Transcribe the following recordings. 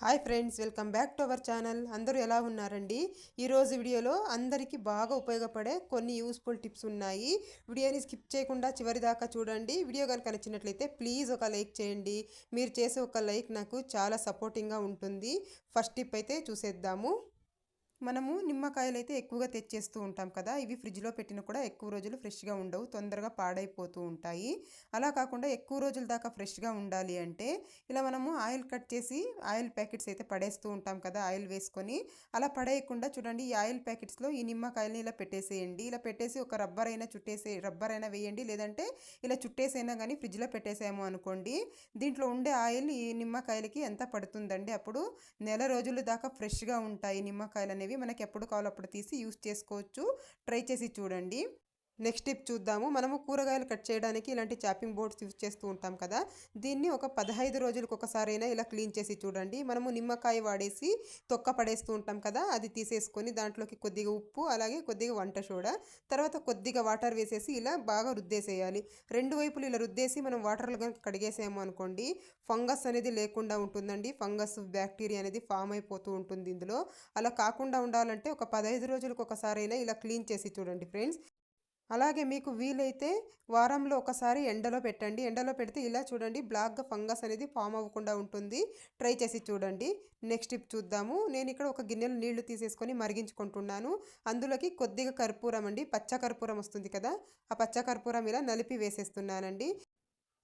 Hi friends welcome back to our channel. అందరూ ఎలా ఉన్నారండి? ఈరోజు వీడియోలో అందరికీ బాగా ఉపయోగపడే కొన్ని యూస్ఫుల్ టిప్స్ ఉన్నాయి. వీడియోని స్కిప్ చేయకుండా చివరి దాకా చూడండి. వీడియో కనుక నచ్చినట్లయితే ప్లీజ్ ఒక లైక్ చేయండి. మీరు చేసే ఒక లైక్ నాకు చాలా సపోర్టింగ్గా ఉంటుంది. ఫస్ట్ టిప్ అయితే చూసేద్దాము. మనము నిమ్మకాయలు అయితే ఎక్కువగా తెచ్చేస్తూ ఉంటాం కదా ఇవి ఫ్రిడ్జ్లో పెట్టిన కూడా ఎక్కువ రోజులు ఫ్రెష్గా ఉండవు తొందరగా పాడైపోతూ ఉంటాయి. అలా కాకుండా ఎక్కువ రోజుల దాకా ఫ్రెష్గా ఉండాలి అంటే ఇలా మనము ఆయిల్ కట్ చేసి ఆయిల్ ప్యాకెట్స్ అయితే పడేస్తూ ఉంటాం కదా ఆయిల్ వేసుకొని. అలా పడేయకుండా చూడండి ఈ ఆయిల్ ప్యాకెట్స్లో ఈ నిమ్మకాయలని ఇలా పెట్టేసేయండి. ఇలా పెట్టేసి ఒక రబ్బర్ అయినా చుట్టేసే రబ్బర్ అయినా వేయండి. లేదంటే ఇలా చుట్టేసైనా కానీ ఫ్రిడ్జ్లో పెట్టేసాము అనుకోండి దీంట్లో ఉండే ఆయిల్ ఈ నిమ్మకాయలకి ఎంత పడుతుందండి? అప్పుడు నెల రోజుల దాకా ఫ్రెష్గా ఉంటాయి నిమ్మకాయలు అనేవి మనకి ఎప్పుడు కావాలో అప్పుడు తీసి యూస్ చేసుకోవచ్చు. ట్రై చేసి చూడండి. నెక్స్ట్ టిప్ చూద్దాము. మనము కూరగాయలు కట్ చేయడానికి ఇలాంటి చాపింగ్ బోర్డ్స్ యూజ్ చేస్తూ ఉంటాం కదా. దీన్ని ఒక పదహైదు రోజులకు ఒకసారైనా ఇలా క్లీన్ చేసి చూడండి. మనము నిమ్మకాయ వాడేసి తొక్క పడేస్తూ ఉంటాం కదా అది తీసేసుకొని దాంట్లోకి కొద్దిగా ఉప్పు అలాగే కొద్దిగా వంట సోడా తర్వాత కొద్దిగా వాటర్ వేసేసి ఇలా బాగా రుద్దేసేయాలి. రెండు వైపులు ఇలా రుద్దేసి మనం వాటర్లో కనుక కడిగేసాము అనుకోండి ఫంగస్ అనేది లేకుండా ఉంటుందండి. ఫంగస్ బ్యాక్టీరియా అనేది ఫామ్ అయిపోతూ ఉంటుంది ఇందులో. అలా కాకుండా ఉండాలంటే ఒక పదహైదు రోజులకు ఒకసారైనా ఇలా క్లీన్ చేసి చూడండి ఫ్రెండ్స్. అలాగే మీకు వీలైతే వారంలో ఒకసారి ఎండలో పెట్టండి. ఎండలో పెడితే ఇలా చూడండి బ్లాక్గా ఫంగస్ అనేది ఫామ్ అవ్వకుండా ఉంటుంది. ట్రై చేసి చూడండి. నెక్స్ట్ టిప్ చూద్దాము. నేను ఇక్కడ ఒక గిన్నెలో నీళ్ళు తీసేసుకొని మరిగించుకుంటున్నాను. అందులోకి కొద్దిగా కర్పూరం అండి. పచ్చ కర్పూరం వస్తుంది కదా ఆ పచ్చ కర్పూరం ఇలా నలిపి వేసేస్తున్నానండి.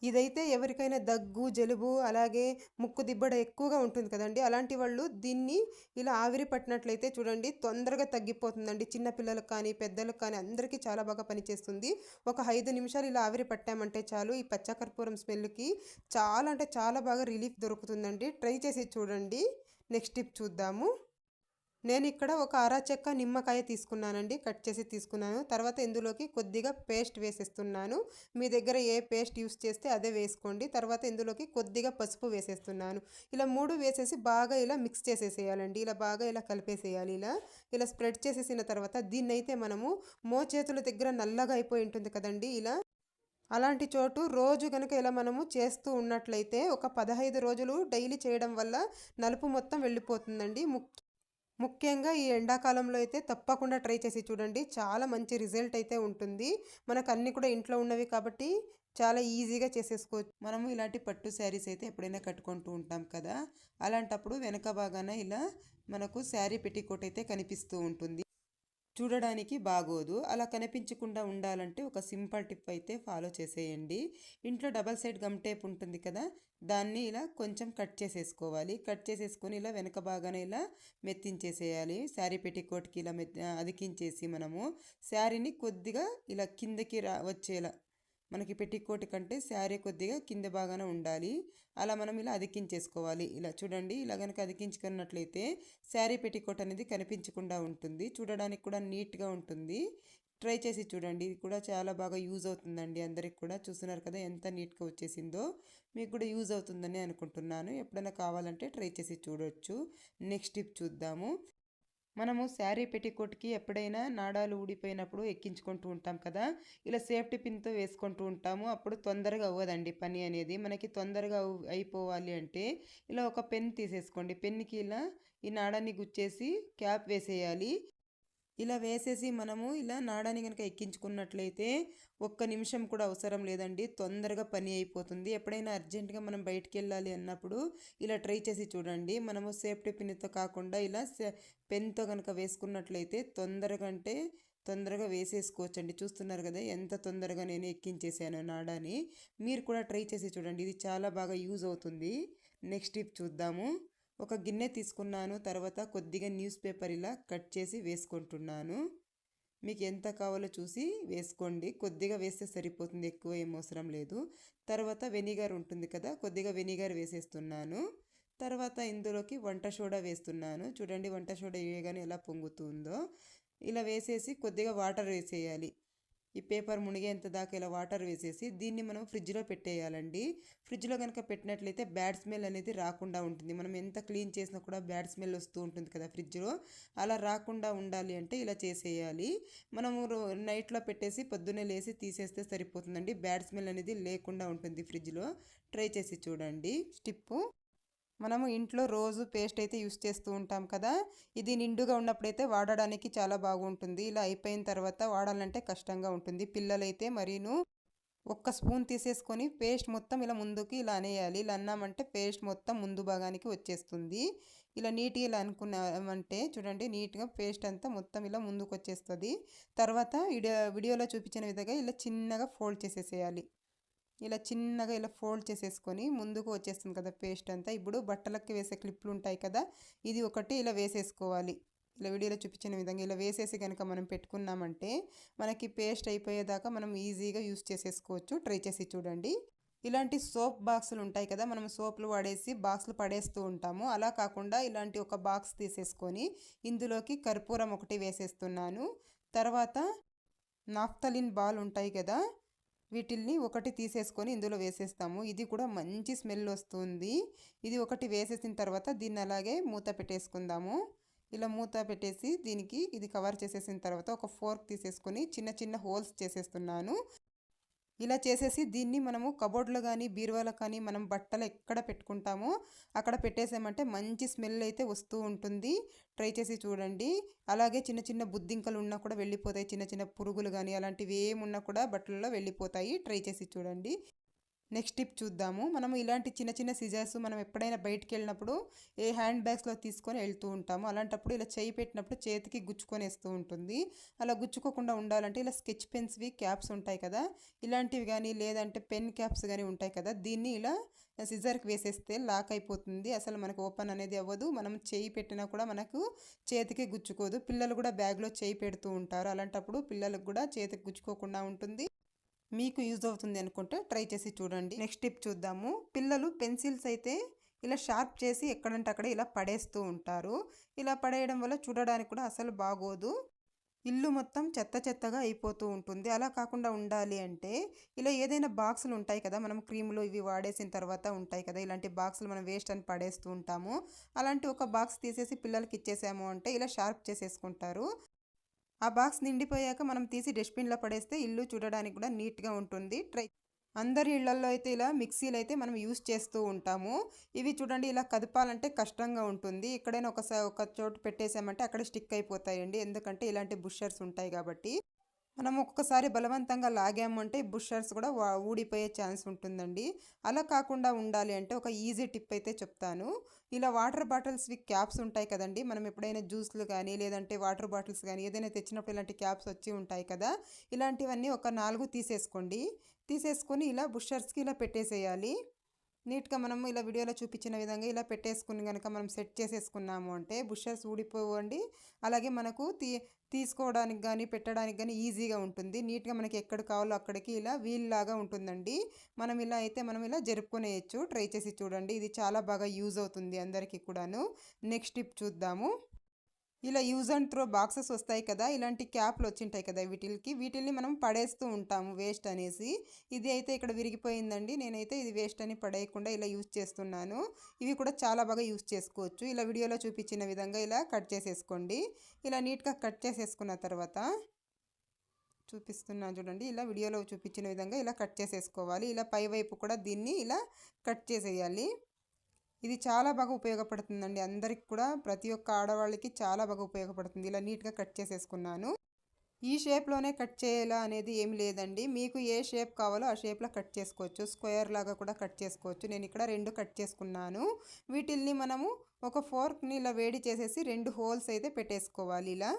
ఇదైతే ఎవరికైనా దగ్గు జలుబు అలాగే ముక్కు దిబ్బడ ఎక్కువగా ఉంటుంది కదండి. అలాంటి వాళ్ళు దీన్ని ఇలా ఆవిరి పట్టినట్లయితే చూడండి తొందరగా తగ్గిపోతుందండి. చిన్నపిల్లలకు కానీ పెద్దలకు కానీ అందరికీ చాలా బాగా పనిచేస్తుంది. ఒక ఐదు నిమిషాలు ఇలా ఆవిరి పట్టామంటే చాలు ఈ పచ్చకర్పూరం స్మెల్కి చాలా అంటే చాలా బాగా రిలీఫ్ దొరుకుతుందండి. ట్రై చేసి చూడండి. నెక్స్ట్ టిప్ చూద్దాము. నేను ఇక్కడ ఒక అర చెక్క నిమ్మకాయ తీసుకున్నానండి కట్ చేసి తీసుకున్నాను. తర్వాత ఇందులోకి కొద్దిగా పేస్ట్ వేసేస్తున్నాను. మీ దగ్గర ఏ పేస్ట్ యూస్ చేస్తే అదే వేసుకోండి. తర్వాత ఇందులోకి కొద్దిగా పసుపు వేసేస్తున్నాను. ఇలా మూడు వేసేసి బాగా ఇలా మిక్స్ చేసేసేయాలండి. ఇలా బాగా ఇలా కలిపేసేయాలి ఇలా. ఇలా స్ప్రెడ్ చేసేసిన తర్వాత దీన్ని అయితే మనము మోచేతుల దగ్గర నల్లగా అయిపోయి ఉంటుంది కదండి ఇలా. అలాంటి చోటు రోజు కనుక ఇలా మనము చేస్తూ ఉన్నట్లయితే ఒక పదహైదు రోజులు డైలీ చేయడం వల్ల నలుపు మొత్తం వెళ్ళిపోతుందండి. ముఖ్య ముఖ్యంగా ఈ ఎండాకాలంలో అయితే తప్పకుండా ట్రై చేసి చూడండి. చాలా మంచి రిజల్ట్ అయితే ఉంటుంది. మనకు అన్నీ కూడా ఇంట్లో ఉన్నవి కాబట్టి చాలా ఈజీగా చేసేసుకోవచ్చు. మనము ఇలాంటి పట్టు శారీస్ అయితే ఎప్పుడైనా కట్టుకుంటూ ఉంటాం కదా. అలాంటప్పుడు వెనక బాగాన ఇలా మనకు శారీ పెట్టికోట్ అయితే కనిపిస్తూ ఉంటుంది. చూడడానికి బాగోదు. అలా కనిపించకుండా ఉండాలంటే ఒక సింపుల్ టిప్ అయితే ఫాలో చేసేయండి. ఇంట్లో డబల్ సైడ్ గమ్ టేప్ ఉంటుంది కదా దాన్ని ఇలా కొంచెం కట్ చేసేసుకోవాలి. కట్ చేసేసుకొని ఇలా వెనక బాగానే ఇలా మెత్తించేసేయాలి. శారీ పెట్టికోట్కి ఇలా మెత్ అదికించేసి మనము శారీని కొద్దిగా ఇలా కిందకి రా వచ్చేలా మనకి పెట్టికోట్ కంటే శారీ కొద్దిగా కింద బాగానే ఉండాలి. అలా మనం ఇలా అదికించేసుకోవాలి ఇలా చూడండి ఇలా కనుక అదికించుకున్నట్లయితే శారీ పెట్టికోట్ అనేది కనిపించకుండా ఉంటుంది. చూడడానికి కూడా నీట్గా ఉంటుంది. ట్రై చేసి చూడండి. ఇది కూడా చాలా బాగా యూజ్ అవుతుందండి. అందరికి కూడా చూస్తున్నారు కదా ఎంత నీట్గా వచ్చేసిందో. మీకు కూడా యూజ్ అవుతుందని అనుకుంటున్నాను. ఎప్పుడైనా కావాలంటే ట్రై చేసి చూడొచ్చు. నెక్స్ట్ టిప్ చూద్దాము. మనము శారీ పెట్టికోట్కి ఎప్పుడైనా నాడాలు ఊడిపోయినప్పుడు ఎక్కించుకుంటూ ఉంటాం కదా. ఇలా సేఫ్టీ పిన్తో వేసుకుంటూ ఉంటాము. అప్పుడు తొందరగా అవ్వదండి పని అనేది. మనకి తొందరగా అయిపోవాలి అంటే ఇలా ఒక పెన్ తీసేసుకోండి. పెన్కి ఇలా ఈ నాడాన్ని గుచ్చేసి క్యాప్ వేసేయాలి. ఇలా వేసేసి మనము ఇలా నాడాన్ని కనుక ఎక్కించుకున్నట్లయితే ఒక్క నిమిషం కూడా అవసరం లేదండి. తొందరగా పని అయిపోతుంది. ఎప్పుడైనా అర్జెంటుగా మనం బయటికి వెళ్ళాలి అన్నప్పుడు ఇలా ట్రై చేసి చూడండి. మనము సేఫ్టీ పిన్తో కాకుండా ఇలా పెన్తో కనుక వేసుకున్నట్లయితే తొందరగా అంటే తొందరగా వేసేసుకోవచ్చండి. చూస్తున్నారు కదా ఎంత తొందరగా నేను ఎక్కించేసాను నాడాని మీరు కూడా ట్రై చేసి చూడండి. ఇది చాలా బాగా యూజ్ అవుతుంది. నెక్స్ట్ టిప్ చూద్దాము. ఒక గిన్నె తీసుకున్నాను తర్వాత కొద్దిగా న్యూస్ పేపర్ ఇలా కట్ చేసి వేసుకుంటున్నాను. మీకు ఎంత కావాలో చూసి వేసుకోండి. కొద్దిగా వేస్తే సరిపోతుంది ఎక్కువ ఏం అవసరం లేదు. తర్వాత వెనిగర్ ఉంటుంది కదా కొద్దిగా వెనిగర్ వేసేస్తున్నాను. తర్వాత ఇందులోకి వంట సోడా వేస్తున్నాను. చూడండి వంట సోడా వేయగానే ఎలా పొంగుతుందో. ఇలా వేసేసి కొద్దిగా వాటర్ వేసేయాలి. ఈ పేపర్ మునిగేంత దాకా ఇలా వాటర్ వేసేసి దీన్ని మనం ఫ్రిడ్జ్లో పెట్టేయాలండి. ఫ్రిడ్జ్లో కనుక పెట్టినట్లయితే బ్యాడ్ స్మెల్ అనేది రాకుండా ఉంటుంది. మనం ఎంత క్లీన్ చేసినా కూడా బ్యాడ్ స్మెల్ వస్తూ ఉంటుంది కదా ఫ్రిడ్జ్లో. అలా రాకుండా ఉండాలి అంటే ఇలా చేసేయాలి. మనము నైట్లో పెట్టేసి పొద్దున్నే లేసి తీసేస్తే సరిపోతుందండి. బ్యాడ్ స్మెల్ అనేది లేకుండా ఉంటుంది ఫ్రిడ్జ్లో. ట్రై చేసి చూడండి. స్టిప్పు. మనము ఇంట్లో రోజు పేస్ట్ అయితే యూస్ చేస్తూ ఉంటాం కదా. ఇది నిండుగా ఉన్నప్పుడైతే వాడడానికి చాలా బాగుంటుంది. ఇలా అయిపోయిన తర్వాత వాడాలంటే కష్టంగా ఉంటుంది. పిల్లలైతే మరీను ఒక్క స్పూన్ తీసేసుకొని పేస్ట్ మొత్తం ఇలా ముందుకి ఇలా అనేయాలి. ఇలా అన్నామంటే పేస్ట్ మొత్తం ముందు భాగానికి వచ్చేస్తుంది. ఇలా నీట్గా ఇలా అనుకున్నామంటే చూడండి నీట్గా పేస్ట్ అంతా మొత్తం ఇలా ముందుకు వచ్చేస్తుంది తర్వాత వీడియో వీడియోలో చూపించిన విధంగా ఇలా చిన్నగా ఫోల్డ్ చేసేసేయాలి. ఇలా చిన్నగా ఇలా ఫోల్డ్ చేసేసుకొని ముందుకు వచ్చేస్తుంది కదా పేస్ట్ అంతా. ఇప్పుడు బట్టలకి వేసే క్లిప్లు ఉంటాయి కదా ఇది ఒకటి ఇలా వేసేసుకోవాలి. ఇలా వీడియోలో చూపించిన విధంగా ఇలా వేసేసి కనుక మనం పెట్టుకున్నామంటే మనకి పేస్ట్ అయిపోయేదాకా మనం ఈజీగా యూస్ చేసేసుకోవచ్చు. ట్రై చేసి చూడండి. ఇలాంటి సోప్ బాక్సులు ఉంటాయి కదా మనం సోపులు వాడేసి బాక్సులు పడేస్తూ ఉంటాము. అలా కాకుండా ఇలాంటి ఒక బాక్స్ తీసేసుకొని ఇందులోకి కర్పూరం ఒకటి వేసేస్తున్నాను. తర్వాత నాఫ్తలిన్ బాల్ ఉంటాయి కదా వీటిల్ని ఒకటి తీసేసుకొని ఇందులో వేసేస్తాము. ఇది కూడా మంచి స్మెల్ వస్తుంది. ఇది ఒకటి వేసేసిన తర్వాత దీన్ని అలాగే మూత పెట్టేసుకుందాము. ఇలా మూత పెట్టేసి దీనికి ఇది కవర్ చేసేసిన తర్వాత ఒక ఫోర్క్ తీసేసుకొని చిన్న చిన్న హోల్స్ చేసేస్తున్నాను. ఇలా చేసేసి దీన్ని మనము కబోర్డ్లో కానీ బీరువాలో కానీ మనం బట్టలు ఎక్కడ పెట్టుకుంటామో అక్కడ పెట్టేసామంటే మంచి స్మెల్ అయితే వస్తూ ఉంటుంది. ట్రై చేసి చూడండి. అలాగే చిన్న చిన్న బుద్ధింకలు ఉన్నా కూడా వెళ్ళిపోతాయి. చిన్న చిన్న పురుగులు కానీ అలాంటివి ఏమున్నా కూడా బట్టలలో వెళ్ళిపోతాయి. ట్రై చేసి చూడండి. నెక్స్ట్ టిప్ చూద్దాము. మనము ఇలాంటి చిన్న చిన్న సిజర్స్ మనం ఎప్పుడైనా బయటికి వెళ్ళినప్పుడు ఏ హ్యాండ్ బ్యాగ్స్లో తీసుకొని వెళ్తూ ఉంటాము. అలాంటప్పుడు ఇలా చేయి పెట్టినప్పుడు చేతికి గుచ్చుకొని వేస్తూ ఉంటుంది. అలా గుచ్చుకోకుండా ఉండాలంటే ఇలా స్కెచ్ పెన్స్వి క్యాప్స్ ఉంటాయి కదా. ఇలాంటివి కానీ లేదంటే పెన్ క్యాప్స్ కానీ ఉంటాయి కదా. దీన్ని ఇలా సిజర్కి వేసేస్తే లాక్ అయిపోతుంది. అసలు మనకు ఓపెన్ అనేది అవ్వదు. మనం చేయి పెట్టినా కూడా మనకు చేతికి గుచ్చుకోదు. పిల్లలు కూడా బ్యాగ్లో చేయి పెడుతూ ఉంటారు. అలాంటప్పుడు పిల్లలకు కూడా చేతికి గుచ్చుకోకుండా ఉంటుంది. మీకు యూజ్ అవుతుంది అనుకుంటే ట్రై చేసి చూడండి. నెక్స్ట్ టిప్ చూద్దాము. పిల్లలు పెన్సిల్స్ అయితే ఇలా షార్ప్ చేసి ఎక్కడంటే అక్కడ ఇలా పడేస్తూ ఉంటారు. ఇలా పడేయడం వల్ల చూడడానికి కూడా అసలు బాగోదు. ఇల్లు మొత్తం చెత్త చెత్తగా అయిపోతూ ఉంటుంది. అలా కాకుండా ఉండాలి అంటే ఇలా ఏదైనా బాక్సులు ఉంటాయి కదా మనం క్రీములు ఇవి వాడేసిన తర్వాత ఉంటాయి కదా ఇలాంటి బాక్సులు మనం వేస్ట్ అని పడేస్తూ ఉంటాము. అలాంటి ఒక బాక్స్ తీసేసి పిల్లలకి ఇచ్చేసాము అంటే ఇలా షార్ప్ చేసేసుకుంటారు. ఆ బాక్స్ నిండిపోయాక మనం తీసి డస్ట్బిన్లో పడేస్తే ఇల్లు చూడడానికి కూడా నీట్గా ఉంటుంది. ట్రై అందరి ఇళ్ళలో అయితే ఇలా మిక్సీలు అయితే మనం యూస్ చేస్తూ ఉంటాము. ఇవి చూడండి ఇలా కదపాలంటే కష్టంగా ఉంటుంది. ఎక్కడైనా ఒకసారి ఒక చోటు పెట్టేసామంటే అక్కడ స్టిక్ అయిపోతాయండి. ఎందుకంటే ఇలాంటి బుషర్స్ ఉంటాయి కాబట్టి. మనం ఒక్కొక్కసారి బలవంతంగా లాగామంటే బుషర్స్ కూడా ఊడిపోయే ఛాన్స్ ఉంటుందండి. అలా కాకుండా ఉండాలి అంటే ఒక ఈజీ టిప్ అయితే చెప్తాను. ఇలా వాటర్ బాటిల్స్వి క్యాప్స్ ఉంటాయి కదండి. మనం ఎప్పుడైనా జ్యూస్లు కానీ లేదంటే వాటర్ బాటిల్స్ కానీ ఏదైనా తెచ్చినప్పుడు ఇలాంటి క్యాప్స్ వచ్చి ఉంటాయి కదా. ఇలాంటివన్నీ ఒక నాలుగు తీసేసుకోండి. తీసేసుకొని ఇలా బుషర్స్కి ఇలా పెట్టేసేయాలి. నీట్గా మనము ఇలా వీడియోలో చూపించిన విధంగా ఇలా పెట్టేసుకుని కనుక మనం సెట్ చేసేసుకున్నాము అంటే బుషర్స్ ఊడిపోవండి. అలాగే మనకు తీ తీసుకోవడానికి కానీ పెట్టడానికి కానీ ఈజీగా ఉంటుంది. నీట్గా మనకి ఎక్కడ కావాలో అక్కడికి ఇలా వీల్ లాగా ఉంటుందండి. మనం ఇలా అయితే మనం ఇలా జరుపుకునేయచ్చు. ట్రై చేసి చూడండి. ఇది చాలా బాగా యూజ్ అవుతుంది అందరికీ కూడాను. నెక్స్ట్ టిప్ చూద్దాము. ఇలా యూజ్ అండ్ త్రో బాక్సెస్ వస్తాయి కదా ఇలాంటి క్యాప్లు వచ్చింటాయి కదా వీటికి వీటిల్ని మనం పడేస్తూ ఉంటాము వేస్ట్ అనేసి. ఇది అయితే ఇక్కడ విరిగిపోయిందండి. నేనైతే ఇది వేస్ట్ అని పడేయకుండా ఇలా యూజ్ చేస్తున్నాను. ఇవి కూడా చాలా బాగా యూజ్ చేసుకోవచ్చు. ఇలా వీడియోలో చూపించిన విధంగా ఇలా కట్ చేసేసుకోండి. ఇలా నీట్గా కట్ చేసేసుకున్న తర్వాత చూపిస్తున్నాను చూడండి. ఇలా వీడియోలో చూపించిన విధంగా ఇలా కట్ చేసేసుకోవాలి. ఇలా పైవైపు కూడా దీన్ని ఇలా కట్ చేసేయాలి. ఇది చాలా బాగా ఉపయోగపడుతుందండి. అందరికి కూడా ప్రతి ఒక్క ఆడవాళ్ళకి చాలా బాగా ఉపయోగపడుతుంది. ఇలా నీట్గా కట్ చేసేసుకున్నాను. ఈ షేప్లోనే కట్ చేయాలా అనేది ఏమి లేదండి. మీకు ఏ షేప్ కావాలో ఆ షేప్లో కట్ చేసుకోవచ్చు. స్క్వేర్ లాగా కూడా కట్ చేసుకోవచ్చు. నేను ఇక్కడ రెండు కట్ చేసుకున్నాను. వీటిల్ని మనము ఒక ఫోర్క్ని ఇలా వేడి చేసేసి రెండు హోల్స్ అయితే పెట్టేసుకోవాలి ఇలా.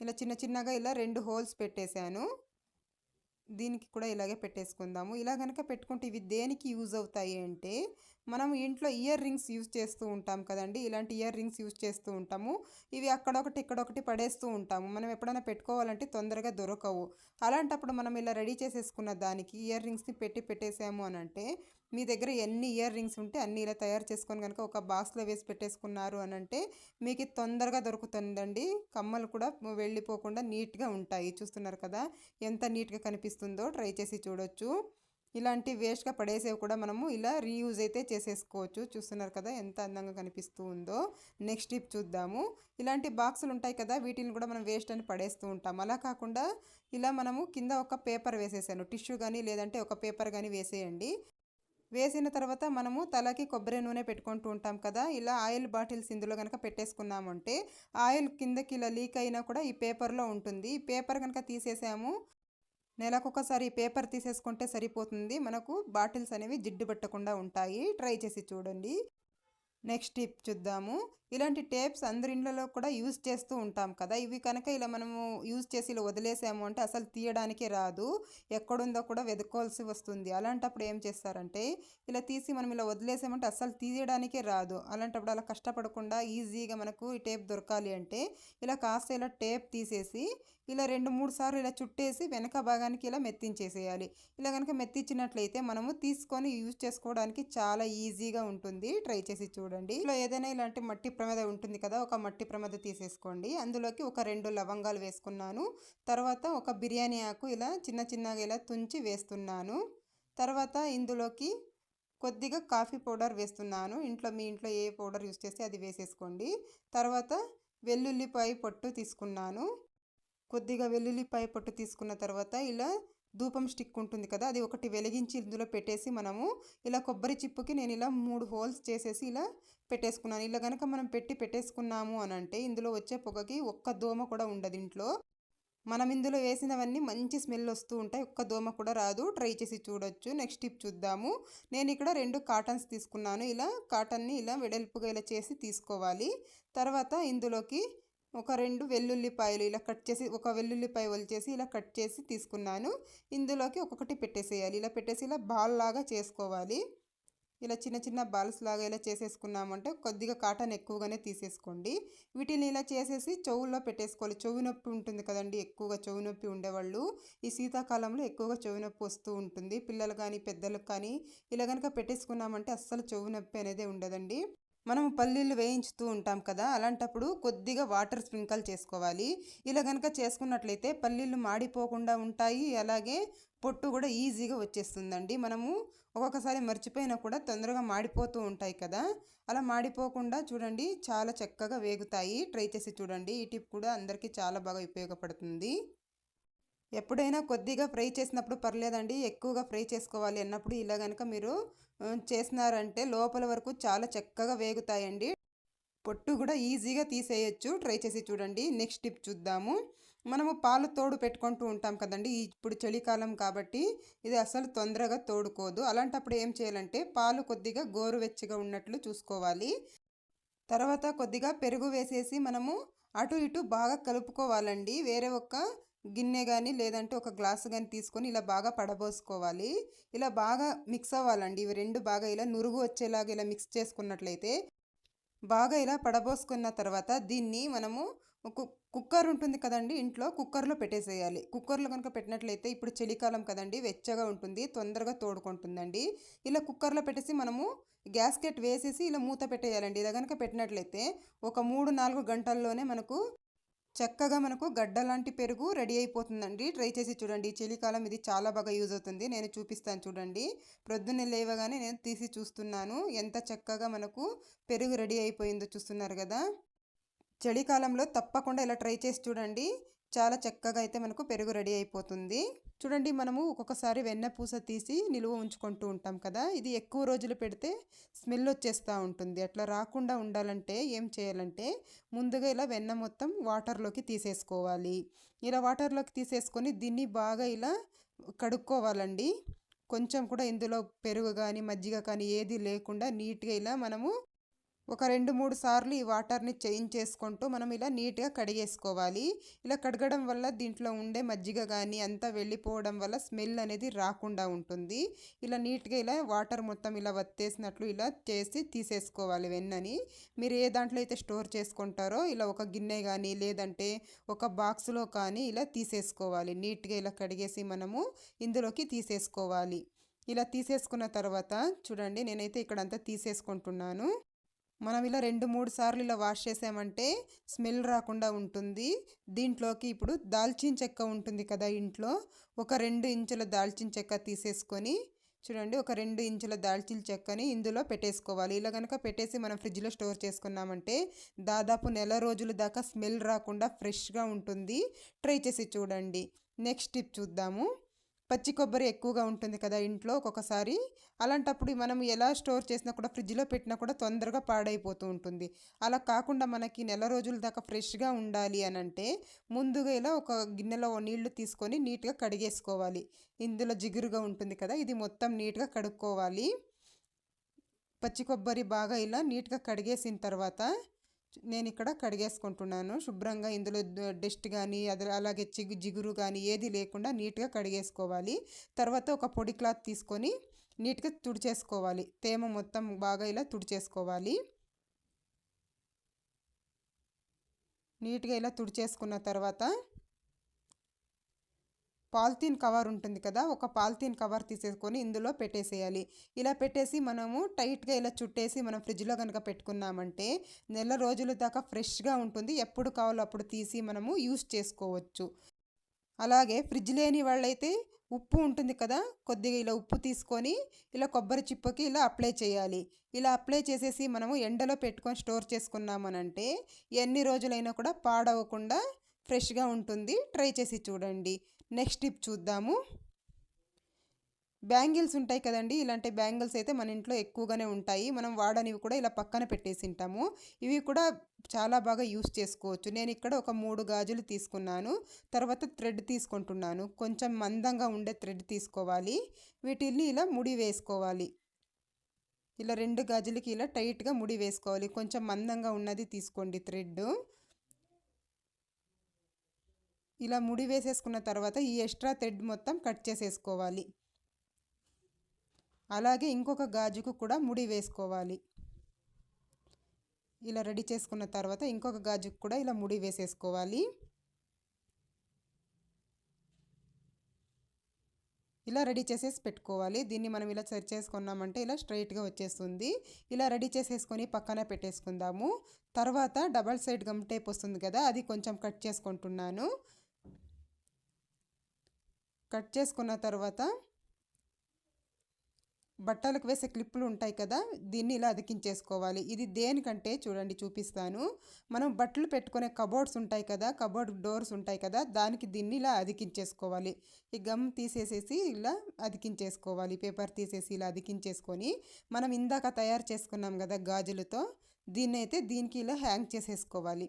ఇలా చిన్న చిన్నగా ఇలా రెండు హోల్స్ పెట్టేశాను. దీనికి కూడా ఇలాగే పెట్టేసుకుందాము. ఇలా కనుక పెట్టుకుంటే ఇవి దేనికి యూజ్ అవుతాయి అంటే మనం ఇంట్లో ఇయర్ రింగ్స్ యూజ్ చేస్తూ ఉంటాం కదండి. ఇలాంటి ఇయర్ రింగ్స్ యూజ్ చేస్తూ ఉంటాము. ఇవి అక్కడొకటి ఇక్కడొకటి పడేస్తూ ఉంటాము. మనం ఎప్పుడైనా పెట్టుకోవాలంటే తొందరగా దొరకవు. అలాంటప్పుడు మనం ఇలా రెడీ చేసేసుకున్న దానికి ఇయర్ రింగ్స్ని పెట్టి పెట్టేసాము అని అంటే మీ దగ్గర ఎన్ని ఇయర్ రింగ్స్ ఉంటే అన్ని ఇలా తయారు చేసుకొని కనుక ఒక బాక్స్లో వేసి పెట్టేసుకున్నారు అని అంటే మీకు తొందరగా దొరుకుతుందండి. కమ్మలు కూడా వెళ్ళిపోకుండా నీట్గా ఉంటాయి. చూస్తున్నారు కదా? ఎంత నీట్గా కనిపిస్తుందో ట్రై చేసి చూడొచ్చు. ఇలాంటి వేస్ట్గా పడేసేవి కూడా మనము ఇలా రీయూజ్ అయితే చేసేసుకోవచ్చు. చూస్తున్నారు కదా ఎంత అందంగా కనిపిస్తూ ఉందో. నెక్స్ట్ టిప్ చూద్దాము. ఇలాంటి బాక్సులు ఉంటాయి కదా వీటిని కూడా మనం వేస్ట్ అని పడేస్తూ ఉంటాం. అలా కాకుండా ఇలా మనము కింద ఒక పేపర్ వేసేసాను. టిష్యూ కానీ లేదంటే ఒక పేపర్ కానీ వేసేయండి. వేసిన తర్వాత మనము తలకి కొబ్బరి నూనె పెట్టుకుంటూ ఉంటాం కదా. ఇలా ఆయిల్ బాటిల్స్ ఇందులో కనుక పెట్టేసుకున్నామంటే ఆయిల్ కిందకి ఇలా లీక్ అయినా కూడా ఈ పేపర్లో ఉంటుంది. ఈ పేపర్ కనుక తీసేసాము నెలకొకసారి పేపర్ తీసేసుకుంటే సరిపోతుంది. మనకు బాటిల్స్ అనేవి జిడ్డు పట్టకుండా ఉంటాయి. ట్రై చేసి చూడండి. నెక్స్ట్ టిప్ చూద్దాము. ఇలాంటి టేప్స్ అందరి ఇళ్ళలో కూడా యూజ్ చేస్తూ ఉంటాం కదా. ఇవి కనుక ఇలా మనము యూజ్ చేసి ఇలా వదిలేసాము అంటే అసలు తీయడానికే రాదు. ఎక్కడుందో కూడా వెతుక్కోవాల్సి వస్తుంది. అలాంటప్పుడు ఏం చేస్తారంటే ఇలా తీసి మనం ఇలా వదిలేసామంటే అసలు తీయడానికే రాదు. అలాంటప్పుడు అలా కష్టపడకుండా ఈజీగా మనకు ఈ టేప్ దొరకాలి అంటే ఇలా కాస్త ఇలా టేప్ తీసేసి ఇలా రెండు మూడు సార్లు ఇలా చుట్టేసి వెనక భాగానికి ఇలా మెత్తించేసేయాలి. ఇలా కనుక మెత్తించినట్లయితే మనము తీసుకొని యూజ్ చేసుకోవడానికి చాలా ఈజీగా ఉంటుంది. ట్రై చేసి చూడండి. ఇలా ఏదైనా ఇలాంటి మట్టి ప్రమేద ఉంటుంది కదా ఒక మట్టి ప్రమేద తీసేసుకోండి. అందులోకి ఒక రెండు లవంగాలు వేసుకున్నాను. తర్వాత ఒక బిర్యానీ ఆకు ఇలా చిన్న చిన్నగా ఇలా తుంచి వేస్తున్నాను. తర్వాత ఇందులోకి కొద్దిగా కాఫీ పౌడర్ వేస్తున్నాను. ఇంట్లో మీ ఇంట్లో ఏ పౌడర్ యూస్ చేస్తే అది వేసేసుకోండి. తర్వాత వెల్లుల్లిపాయ పొట్టు తీసుకున్నాను. కొద్దిగా వెల్లుల్లిపాయ పొట్టు తీసుకున్న తర్వాత ఇలా ధూపం స్టిక్ ఉంటుంది కదా అది ఒకటి వెలిగించి ఇందులో పెట్టేసి మనము ఇలా కొబ్బరి చిప్పుకి నేను ఇలా మూడు హోల్స్ చేసేసి ఇలా పెట్టేసుకున్నాను. ఇలా కనుక మనం పెట్టి పెట్టేసుకున్నాము అని అంటే ఇందులో వచ్చే పొగకి ఒక్క దోమ కూడా ఉండదు ఇంట్లో. మనం ఇందులో వేసినవన్నీ మంచి స్మెల్ వస్తూ ఉంటాయి ఒక్క దోమ కూడా రాదు. ట్రై చేసి చూడొచ్చు. నెక్స్ట్ టిప్ చూద్దాము. నేను ఇక్కడ రెండు కాటన్స్ తీసుకున్నాను. ఇలా కాటన్ని ఇలా వెడల్పుగా ఇలా చేసి తీసుకోవాలి. తర్వాత ఇందులోకి ఒక రెండు వెల్లుల్లిపాయలు ఇలా కట్ చేసి ఒక వెల్లుల్లిపాయ వలిచేసి ఇలా కట్ చేసి తీసుకున్నాను. ఇందులోకి ఒక్కొక్కటి పెట్టేసేయాలి. ఇలా పెట్టేసి ఇలా బాల్ లాగా చేసుకోవాలి. ఇలా చిన్న చిన్న బాల్స్ లాగా ఇలా చేసేసుకున్నామంటే కొద్దిగా కాటన్ ఎక్కువగానే తీసేసుకోండి. వీటిని ఇలా చేసేసి చెవుల్లో పెట్టేసుకోవాలి. చెవు నొప్పి ఉంటుంది కదండి ఎక్కువగా చెవు నొప్పి ఉండేవాళ్ళు. ఈ శీతాకాలంలో ఎక్కువగా చెవు నొప్పి వస్తూ ఉంటుంది. పిల్లలు కానీ పెద్దలకు కానీ ఇలా కనుక పెట్టేసుకున్నామంటే అస్సలు చెవు నొప్పి అనేది ఉండదండి. మనం పల్లీలు వేయించుతూ ఉంటాం కదా అలాంటప్పుడు కొద్దిగా వాటర్ స్ప్రింకల్ చేసుకోవాలి. ఇలా కనుక చేసుకున్నట్లయితే పల్లీలు మాడిపోకుండా ఉంటాయి అలాగే పొట్టు కూడా ఈజీగా వచ్చేస్తుందండి. మనము ఒక్కొక్కసారి మర్చిపోయినా కూడా తొందరగా మాడిపోతూ ఉంటాయి కదా అలా మాడిపోకుండా చూడండి చాలా చక్కగా వేగుతాయి. ట్రై చేసి చూడండి ఈ టిప్ కూడా అందరికీ చాలా బాగా ఉపయోగపడుతుంది. ఎప్పుడైనా కొద్దిగా ఫ్రై చేసినప్పుడు పర్లేదండి ఎక్కువగా ఫ్రై చేసుకోవాలి అన్నప్పుడు ఇలా కనుక మీరు చేసినారంటే లోపల వరకు చాలా చక్కగా వేగుతాయండి. పొట్టు కూడా ఈజీగా తీసేయచ్చు. ట్రై చేసి చూడండి. నెక్స్ట్ టిప్ చూద్దాము. మనము పాలు తోడు పెట్టుకుంటూ ఉంటాం కదండి. ఇప్పుడు చలికాలం కాబట్టి ఇది అసలు తొందరగా తోడుకోదు. అలాంటప్పుడు ఏం చేయాలంటే పాలు కొద్దిగా గోరువెచ్చగా ఉన్నట్లు చూసుకోవాలి. తర్వాత కొద్దిగా పెరుగు వేసేసి మనము అటు ఇటు బాగా కలుపుకోవాలండి. వేరే ఒక గిన్నె కానీ లేదంటే ఒక గ్లాస్ కానీ తీసుకొని ఇలా బాగా పడబోసుకోవాలి. ఇలా బాగా మిక్స్ అవ్వాలండి. ఇవి రెండు బాగా ఇలా నురుగు వచ్చేలాగా ఇలా మిక్స్ చేసుకున్నట్లయితే బాగా ఇలా పడబోసుకున్న తర్వాత దీన్ని మనము కుక్కర్ ఉంటుంది కదండి ఇంట్లో కుక్కర్లో పెట్టేసేయాలి. కుక్కర్లో కనుక పెట్టినట్లయితే ఇప్పుడు చలికాలం కదండి వెచ్చగా ఉంటుంది తొందరగా తోడుకుంటుందండి. ఇలా కుక్కర్లో పెట్టేసి మనము గ్యాస్కెట్ వేసేసి ఇలా మూత పెట్టేయాలండి. ఇలా కనుక పెట్టినట్లయితే ఒక మూడు నాలుగు గంటల్లోనే మనకు చక్కగా మనకు గడ్డ లాంటి పెరుగు రెడీ అయిపోతుందండి. ట్రై చేసి చూడండి. చలికాలం ఇది చాలా బాగా యూజ్ అవుతుంది. నేను చూపిస్తాను చూడండి. ప్రొద్దున్నే లేవగానే నేను తీసి చూస్తున్నాను. ఎంత చక్కగా మనకు పెరుగు రెడీ అయిపోయిందో చూస్తున్నారు కదా. చలికాలంలో తప్పకుండా ఇలా ట్రై చేసి చూడండి. చాలా చక్కగా అయితే మనకు పెరుగు రెడీ అయిపోతుంది. చూడండి మనము ఒక్కొక్కసారి వెన్న పూస తీసి నిలువ ఉంచుకుంటూ ఉంటాం కదా. ఇది ఎక్కువ రోజులు పెడితే స్మెల్ వచ్చేస్తూ ఉంటుంది. అట్లా రాకుండా ఉండాలంటే ఏం చేయాలంటే ముందుగా ఇలా వెన్న మొత్తం వాటర్లోకి తీసేసుకోవాలి. ఇలా వాటర్లోకి తీసేసుకొని దీన్ని బాగా ఇలా కడుక్కోవాలండి. కొంచెం కూడా ఇందులో పెరుగు కానీ మజ్జిగ కానీ ఏది లేకుండా నీట్గా ఇలా మనము ఒక రెండు మూడు సార్లు ఈ వాటర్ని చేంజ్ చేసుకుంటూ మనం ఇలా నీట్గా కడిగేసుకోవాలి. ఇలా కడగడం వల్ల దీంట్లో ఉండే మజ్జిగ కానీ అంతా వెళ్ళిపోవడం వల్ల స్మెల్ అనేది రాకుండా ఉంటుంది. ఇలా నీట్గా ఇలా వాటర్ మొత్తం ఇలా వత్తేసినట్లు ఇలా చేసి తీసేసుకోవాలి వెన్నని. మీరు ఏ దాంట్లో అయితే స్టోర్ చేసుకుంటారో ఇలా ఒక గిన్నె కానీ లేదంటే ఒక బాక్స్లో కానీ ఇలా తీసేసుకోవాలి. నీట్గా ఇలా కడిగేసి మనము ఇందులోకి తీసేసుకోవాలి. ఇలా తీసేసుకున్న తర్వాత చూడండి నేనైతే ఇక్కడంతా తీసేసుకుంటున్నాను. మనం ఇలా రెండు మూడు సార్లు ఇలా వాష్ చేసామంటే స్మెల్ రాకుండా ఉంటుంది. దీంట్లోకి ఇప్పుడు దాల్చిన చెక్క ఉంటుంది కదా ఇంట్లో. ఒక రెండు ఇంచుల దాల్చిన చెక్క తీసేసుకొని చూడండి ఒక రెండు ఇంచుల దాల్చిన చెక్కని ఇందులో పెట్టేసుకోవాలి. ఇలా కనుక పెట్టేసి మనం ఫ్రిడ్జ్లో స్టోర్ చేసుకున్నామంటే దాదాపు నెల రోజుల దాకా స్మెల్ రాకుండా ఫ్రెష్గా ఉంటుంది. ట్రై చేసి చూడండి. నెక్స్ట్ టిప్ చూద్దాము. పచ్చి కొబ్బరి ఎక్కువగా ఉంటుంది కదా ఇంట్లో ఒక్కొక్కసారి. అలాంటప్పుడు మనం ఎలా స్టోర్ చేసినా కూడా ఫ్రిడ్జ్లో పెట్టినా కూడా తొందరగా పాడైపోతూ ఉంటుంది. అలా కాకుండా మనకి నెల రోజుల దాకా ఫ్రెష్గా ఉండాలి అని అంటే ముందుగా ఇలా ఒక గిన్నెలో నీళ్ళు తీసుకొని నీట్గా కడిగేసుకోవాలి. ఇందులో జిగురుగా ఉంటుంది కదా ఇది మొత్తం నీట్గా కడుక్కోవాలి. పచ్చి కొబ్బరి బాగా ఇలా నీట్గా కడిగేసిన తర్వాత నేను ఇక్కడ కడిగేసుకుంటున్నాను. శుభ్రంగా ఇందులో డస్ట్ కానీ అది అలాగే చిగు జిగురు కానీ ఏది లేకుండా నీట్గా కడిగేసుకోవాలి. తర్వాత ఒక పొడి క్లాత్ తీసుకొని నీట్గా తుడిచేసుకోవాలి. తేమ మొత్తం బాగా ఇలా తుడిచేసుకోవాలి. నీట్గా ఇలా తుడిచేసుకున్న తర్వాత పాలిథీన్ కవర్ ఉంటుంది కదా ఒక పాలిథీన్ కవర్ తీసేసుకొని ఇందులో పెట్టేసేయాలి. ఇలా పెట్టేసి మనము టైట్గా ఇలా చుట్టేసి మనం ఫ్రిడ్జ్లో కనుక పెట్టుకున్నామంటే నెల రోజుల దాకా ఫ్రెష్గా ఉంటుంది. ఎప్పుడు కావాలో అప్పుడు తీసి మనము యూస్ చేసుకోవచ్చు. అలాగే ఫ్రిడ్జ్ లేని వాళ్ళైతే ఉప్పు ఉంటుంది కదా కొద్దిగా ఇలా ఉప్పు తీసుకొని ఇలా కొబ్బరి చిప్పకి ఇలా అప్లై చేయాలి. ఇలా అప్లై చేసేసి మనము ఎండలో పెట్టుకొని స్టోర్ చేసుకున్నామనంటే ఎన్ని రోజులైనా కూడా పాడవకుండా ఫ్రెష్గా ఉంటుంది. ట్రై చేసి చూడండి. నెక్స్ట్ టిప్ చూద్దాము. బ్యాంగిల్స్ ఉంటాయి కదండి. ఇలాంటి బ్యాంగిల్స్ అయితే మన ఇంట్లో ఎక్కువగానే ఉంటాయి. మనం వాడనివి కూడా ఇలా పక్కన పెట్టేసి ఉంటాము. ఇవి కూడా చాలా బాగా యూస్ చేసుకోవచ్చు. నేను ఇక్కడ ఒక మూడు గాజులు తీసుకున్నాను. తర్వాత థ్రెడ్ తీసుకుంటున్నాను. కొంచెం మందంగా ఉండే థ్రెడ్ తీసుకోవాలి. వీటిని ఇలా ముడి వేసుకోవాలి. ఇలా రెండు గాజులకి ఇలా టైట్గా ముడి వేసుకోవాలి. కొంచెం మందంగా ఉన్నది తీసుకోండి థ్రెడ్ ఇలా ముడి వేసేసుకున్న తర్వాత ఈ ఎక్స్ట్రా థ్రెడ్ మొత్తం కట్ చేసేసుకోవాలి. అలాగే ఇంకొక గాజుకు కూడా ముడి వేసుకోవాలి. ఇలా రెడీ చేసుకున్న తర్వాత ఇంకొక గాజుకు కూడా ఇలా ముడి వేసేసుకోవాలి. ఇలా రెడీ చేసేసి పెట్టుకోవాలి. దీన్ని మనం ఇలా సరి చేసుకున్నామంటే ఇలా స్ట్రైట్గా వచ్చేస్తుంది. ఇలా రెడీ చేసేసుకొని పక్కన పెట్టేసుకుందాము. తర్వాత డబల్ సైడ్ గమ్ టేప్ వస్తుంది కదా అది కొంచెం కట్ చేసుకుంటున్నాను. కట్ చేసుకున్న తర్వాత బట్టలకు వేసే క్లిప్పులు ఉంటాయి కదా దీన్ని ఇలా అతికించేసుకోవాలి. ఇది దేనికంటే చూడండి చూపిస్తాను. మనం బట్టలు పెట్టుకునే కబోర్డ్స్ ఉంటాయి కదా కబోర్డ్ డోర్స్ ఉంటాయి కదా దానికి దీన్ని ఇలా అతికించేసుకోవాలి. ఈ గమ్ తీసేసేసి ఇలా అతికించేసుకోవాలి. పేపర్ తీసేసి ఇలా అతికించేసుకొని మనం ఇందాక తయారు చేసుకున్నాం కదా గాజులతో దీన్ని అయితే దీనికి ఇలా హ్యాంగ్ చేసేసుకోవాలి.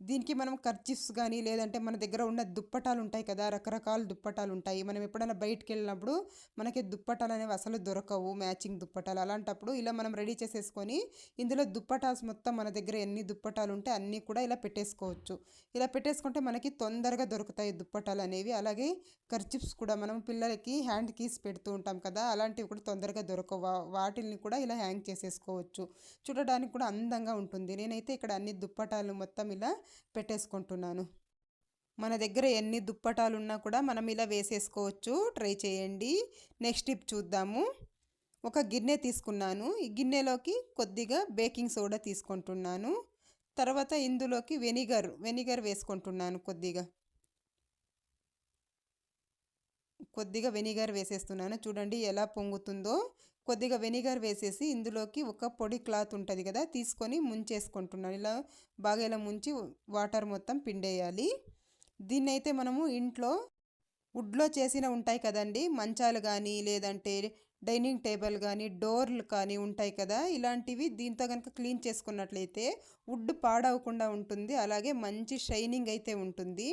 దీనికి మనం ఖర్చిస్ కానీ లేదంటే మన దగ్గర ఉన్న దుప్పటాలు ఉంటాయి కదా రకరకాల దుప్పటాలు ఉంటాయి. మనం ఎప్పుడైనా బయటికి వెళ్ళినప్పుడు మనకి దుప్పటాలు అనేవి అసలు దొరకవు మ్యాచింగ్ దుప్పటాలు. అలాంటప్పుడు ఇలా మనం రెడీ చేసేసుకొని ఇందులో దుప్పటాస్ మొత్తం మన దగ్గర ఎన్ని దుప్పటాలు ఉంటే అన్నీ కూడా ఇలా పెట్టేసుకోవచ్చు. ఇలా పెట్టేసుకుంటే మనకి తొందరగా దొరుకుతాయి దుప్పటాలు అనేవి. అలాగే కర్చిప్స్ కూడా మనం పిల్లలకి హ్యాండ్ కీస్ పెడుతూ ఉంటాం కదా అలాంటివి కూడా తొందరగా దొరకవు. వాటిని కూడా ఇలా హ్యాంగ్ చేసేసుకోవచ్చు. చూడడానికి కూడా అందంగా ఉంటుంది. నేనైతే ఇక్కడ అన్ని దుప్పటాలు మొత్తం ఇలా పెట్టేసుకుంటున్నాను. మన దగ్గర ఎన్ని దుప్పటాలు ఉన్నా కూడా మనం ఇలా వేసేసుకోవచ్చు. ట్రై చేయండి. నెక్స్ట్ టిప్ చూద్దాము. ఒక గిన్నె తీసుకున్నాను. ఈ గిన్నెలోకి కొద్దిగా బేకింగ్ సోడా తీసుకుంటున్నాను. తర్వాత ఇందులోకి వెనిగర్ వెనిగర్ వేసుకుంటున్నాను కొద్దిగా. కొద్దిగా వెనిగర్ వేసేస్తున్నాను. చూడండి ఎలా పొంగుతుందో. కొద్దిగా వెనిగర్ వేసేసి ఇందులోకి ఒక పొడి క్లాత్ ఉంటుంది కదా తీసుకొని ముంచేసుకుంటున్నాను. ఇలా బాగా ఇలా ముంచి వాటర్ మొత్తం పిండేయాలి. దీన్ని అయితే మనము ఇంట్లో వుడ్లో చేసిన ఉంటాయి కదండి మంచాలు కానీ లేదంటే డైనింగ్ టేబుల్ కానీ డోర్లు కానీ ఉంటాయి కదా ఇలాంటివి దీంతో కనుక క్లీన్ చేసుకున్నట్లయితే వుడ్ పాడవకుండా ఉంటుంది. అలాగే మంచి షైనింగ్ అయితే ఉంటుంది.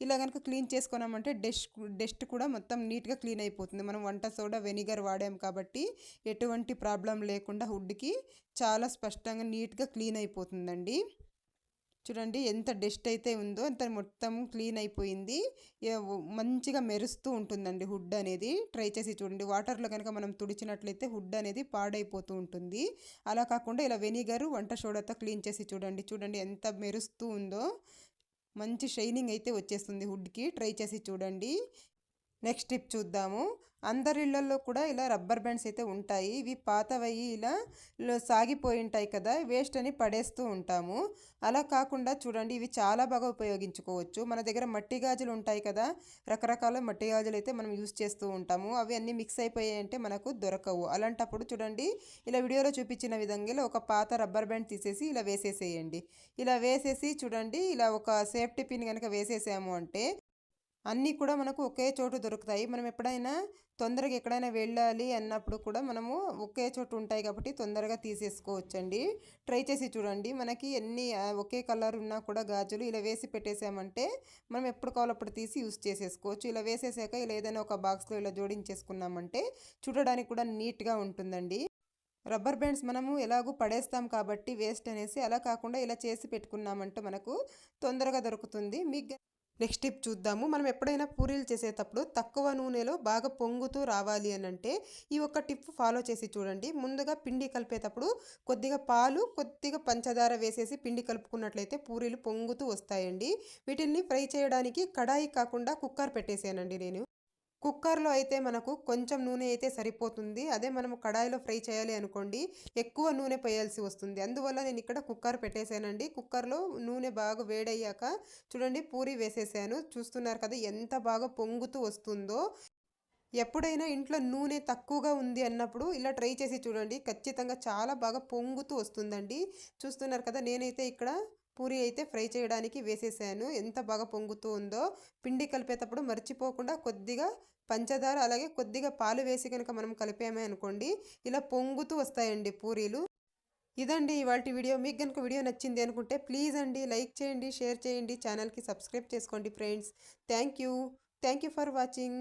ఇలా కనుక క్లీన్ చేసుకున్నామంటే డస్ట్ డస్ట్ కూడా మొత్తం నీట్గా క్లీన్ అయిపోతుంది. మనం వంట సోడా వెనిగర్ వాడాం కాబట్టి ఎటువంటి ప్రాబ్లం లేకుండా వుడ్కి చాలా స్పష్టంగా నీట్గా క్లీన్ అయిపోతుందండి. చూడండి ఎంత డస్ట్ అయితే ఉందో అంత మొత్తం క్లీన్ అయిపోయింది. మంచిగా మెరుస్తూ ఉంటుందండి హుడ్ అనేది. ట్రై చేసి చూడండి. వాటర్లో కనుక మనం తుడిచినట్లయితే హుడ్ అనేది పాడైపోతూ ఉంటుంది. అలా కాకుండా ఇలా వెనిగర్ వంట సోడాతో క్లీన్ చేసి చూడండి. చూడండి ఎంత మెరుస్తూ ఉందో. మంచి షైనింగ్ అయితే వచ్చేస్తుంది హుడ్కి. ట్రై చేసి చూడండి. నెక్స్ట్ టిప్ చూద్దాము. అందరి ఇళ్ళలో కూడా ఇలా రబ్బర్ బ్యాండ్స్ అయితే ఉంటాయి. ఇవి పాతవయ్యి ఇలా సాగిపోయి ఉంటాయి కదా వేస్ట్ అని పడేస్తూ ఉంటాము. అలా కాకుండా చూడండి ఇవి చాలా బాగా ఉపయోగించుకోవచ్చు. మన దగ్గర మట్టి గాజులు ఉంటాయి కదా రకరకాల మట్టి గాజులు అయితే మనం యూస్ చేస్తూ ఉంటాము. అవి అన్నీ మిక్స్ అయిపోయాయి అంటే మనకు దొరకవు. అలాంటప్పుడు చూడండి ఇలా వీడియోలో చూపించిన విధంగా ఇలా ఒక పాత రబ్బర్ బ్యాండ్ తీసేసి ఇలా వేసేసేయండి. ఇలా వేసేసి చూడండి ఇలా ఒక సేఫ్టీ పిన్ కనుక వేసేసాము అంటే అన్నీ కూడా మనకు ఒకే చోటు దొరుకుతాయి. మనం ఎప్పుడైనా తొందరగా ఎక్కడైనా వెళ్ళాలి అన్నప్పుడు కూడా మనము ఒకే చోటు ఉంటాయి కాబట్టి తొందరగా తీసేసుకోవచ్చండి. ట్రై చేసి చూడండి. మనకి ఎన్ని ఒకే కలర్ ఉన్నా కూడా గాజులు ఇలా వేసి పెట్టేసామంటే మనం ఎప్పుడు కావాలో అప్పుడు తీసి యూస్ చేసేసుకోవచ్చు. ఇలా వేసేసాక ఇలా ఏదైనా ఒక బాక్స్లో ఇలా జోడించేసుకున్నామంటే చూడడానికి కూడా నీట్గా ఉంటుందండి. రబ్బర్ బ్యాండ్స్ మనము ఎలాగూ పడేస్తాం కాబట్టి వేస్ట్ అనేసి అలా కాకుండా ఇలా చేసి పెట్టుకున్నామంటే మనకు తొందరగా దొరుకుతుంది. మీకు నెక్స్ట్ టిప్ చూద్దాము. మనం ఎప్పుడైనా పూరీలు చేసేటప్పుడు తక్కువ నూనెలో బాగా పొంగుతూ రావాలి అని అంటే ఈ ఒక్క టిప్ ఫాలో చేసి చూడండి. ముందుగా పిండి కలిపేటప్పుడు కొద్దిగా పాలు కొద్దిగా పంచదార వేసేసి పిండి కలుపుకున్నట్లయితే పూరీలు పొంగుతూ వస్తాయండి. వీటిల్ని ఫ్రై చేయడానికి కడాయి కాకుండా కుక్కర్ పెట్టేసానండి నేను. కుక్కర్లో అయితే మనకు కొంచెం నూనె అయితే సరిపోతుంది. అదే మనం కడాయిలో ఫ్రై చేయాలి అనుకోండి ఎక్కువ నూనె పోయాల్సి వస్తుంది. అందువల్ల నేను ఇక్కడ కుక్కర్ పెట్టేశానండి. కుక్కర్లో నూనె బాగా వేడయ్యాక చూడండి పూరి వేసేసాను. చూస్తున్నారు కదా ఎంత బాగా పొంగుతూ వస్తుందో. ఎప్పుడైనా ఇంట్లో నూనె తక్కువగా ఉంది అన్నప్పుడు ఇలా ట్రై చేసి చూడండి. ఖచ్చితంగా చాలా బాగా పొంగుతూ వస్తుందండి. చూస్తున్నారు కదా నేనైతే ఇక్కడ పూరి అయితే ఫ్రై చేయడానికి వేసేసాను. ఎంత బాగా పొంగుతూ ఉందో పిండి కలిపేటప్పుడు మర్చిపోకుండా కొద్దిగా పంచదార అలాగే కొద్దిగా పాలు వేసి కనుక మనం కలిపామే అనుకోండి ఇలా పొంగుతూ వస్తాయండి పూరీలు. ఇదండి ఇవాళ వీడియో. మీకు కనుక వీడియో నచ్చింది అనుకుంటే ప్లీజ్ అండి లైక్ చేయండి షేర్ చేయండి ఛానల్కి సబ్స్క్రైబ్ చేసుకోండి friends. Thank you. Thank you for watching.